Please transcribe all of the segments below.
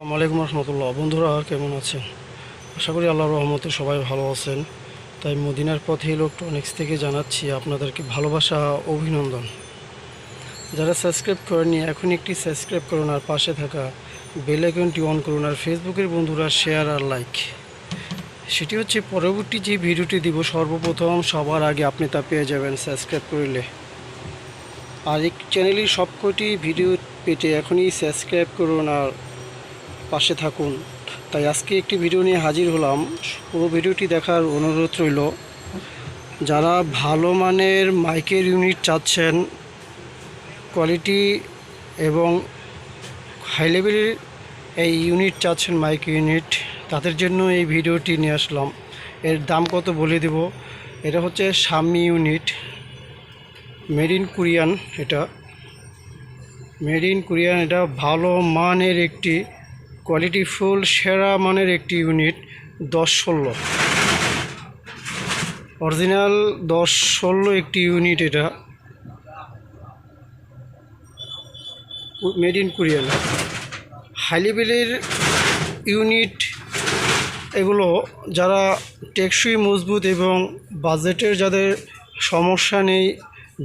আসসালামু আলাইকুম রহমতুল্লাহ। বন্ধুরা কেমন আছেন? আশা করি আল্লাহ রহমতে সবাই ভালো আছেন। তাই মদিনার পথে ইলেকট্রনিক্স থেকে জানাচ্ছি আপনাদেরকে ভালোবাসা, অভিনন্দন। যারা সাবস্ক্রাইব করেননি এখন একটি সাবস্ক্রাইব করুন আর পাশে থাকা বেল আইকনটি অন করুন আর ফেসবুকের বন্ধুরা, শেয়ার আর লাইক। সেটি হচ্ছে, পরবর্তী যে ভিডিওটি দিব, সর্বপ্রথম সবার আগে আপনি তা পেয়ে যাবেন সাবস্ক্রাইব করলে। আর এই চ্যানেলের সবকটি ভিডিও পেতে এখনই সাবস্ক্রাইব করুন আর পাশে থাকুন। তাই আজকে একটি ভিডিও নিয়ে হাজির হলাম। পুরো ভিডিওটি দেখার অনুরোধ রইল। যারা ভালো মানের মাইকের ইউনিট চাচ্ছেন, কোয়ালিটি এবং হাই লেভেলের এই ইউনিট চাচ্ছেন মাইক ইউনিট, তাদের জন্য এই ভিডিওটি নিয়ে আসলাম। এর দাম কত বলে দেব? এটা হচ্ছে সামি ইউনিট। মেড ইন কোরিয়ান এটা। মেড ইন কোরিয়ান এটা ভালো মানের একটি কোয়ালিটি ফুল সেরা মানের একটি ইউনিট দশ ষোলো। অরিজিনাল দশ ষোলো একটি ইউনিট এটা। মেড ইন কোরিয়ান হাই লেভেলের ইউনিট এগুলো যারা টেকসই, মজবুত এবং বাজেটের যাদের সমস্যা নেই,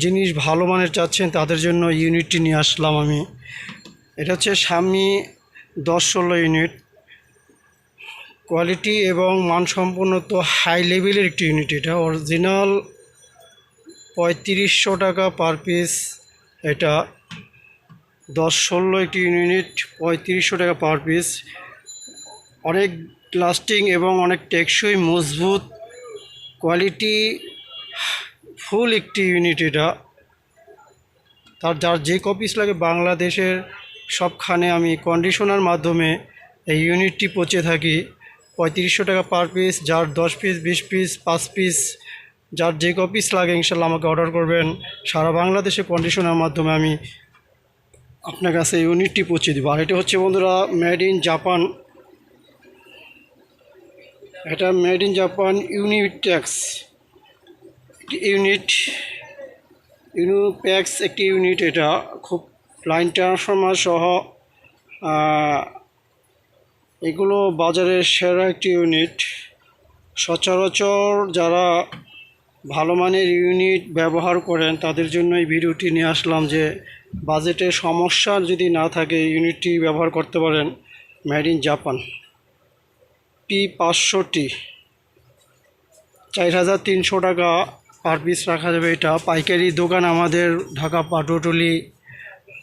জিনিস ভালো মানের চাচ্ছেন, তাদের জন্য ইউনিটটি নিয়ে আসলাম আমি। এটা হচ্ছে স্বামী দশ ষোলো ইউনিট। কোয়ালিটি এবং মানসম্পন্ন তো হাই লেভেলের একটি ইউনিট এটা। অরিজিনাল পঁয়ত্রিশশো টাকা পার পিস এটা। দশ ষোলো একটি ইউনিট, পঁয়ত্রিশশো টাকা পার পিস। অনেক লাস্টিং এবং অনেক টেকসই মজবুত কোয়ালিটি ফুল একটি ইউনিট এটা। তার যার যে কপিস লাগে বাংলাদেশের সবখানে আমি কন্ডিশনার মাধ্যমে এই ইউনিটটি পচে থাকি। পঁয়ত্রিশশো টাকা পার পিস যার দশ পিস বিশ পিস পাঁচ পিস যার যে কপিস লাগে ইনশাল্লাহ আমাকে অর্ডার করবেন। সারা বাংলাদেশে কন্ডিশনার মাধ্যমে আমি আপনার কাছে ইউনিটটি পৌঁছে দেবো। আর এটা হচ্ছে বন্ধুরা মেড ইন জাপান এটা মেড ইন জাপান ইউনিটেক্স একটি ইউনিট ইউনিপ্যাক্স একটি ইউনিট এটা। খুব লাইন ট্রান্সফরমার সহ এগুলো বাজারের সেরা একটি ইউনিট সচরাচর যারা ভালো মানের ইউনিট ব্যবহার করেন, তাদের জন্য এই ভিডিওটি নিয়ে আসলাম যে, বাজেটে সমস্যা যদি না থাকে ইউনিটটি ব্যবহার করতে পারেন মেড ইন জাপান পি পাঁচশোটি। চার হাজার তিনশো টাকা পার পিস রাখা যাবে এটা। পাইকারি দোকান আমাদের ঢাকা পাটুটুলি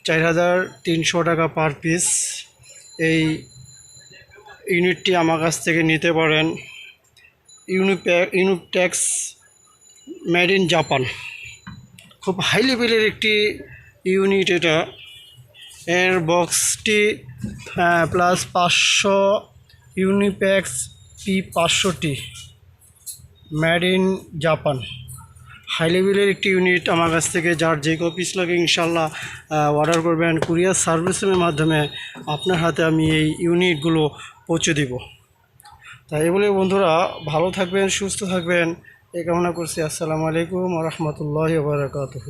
চার হাজার তিনশো টাকা পার পিস এই ইউনিটটি আমার কাছ থেকে নিতে পারেন। ইউনিপ্যা ইউনিট্যাক্স মেড ইন জাপান খুব হাই লেভেলের একটি ইউনিট এটা। এর বক্সটি প্লাস পাঁচশো ইউনিপ্যাক্স পি পাঁচশোটি। মেড ইন জাপান হাই লেভেলের একটি ইউনিট আমার কাছ থেকে, যার যে কপিস লাগে ইনশাল্লাহ অর্ডার করবেন কুরিয়ার সার্ভিসের মাধ্যমে আপনার হাতে আমি এই ইউনিটগুলো পৌঁছে দিব। তাই বলে বন্ধুরা, ভালো থাকবেন, সুস্থ থাকবেন। এই কামনা করছি। আসসালামু আলাইকুম রহমতুল্লাহ বারকাতুহ।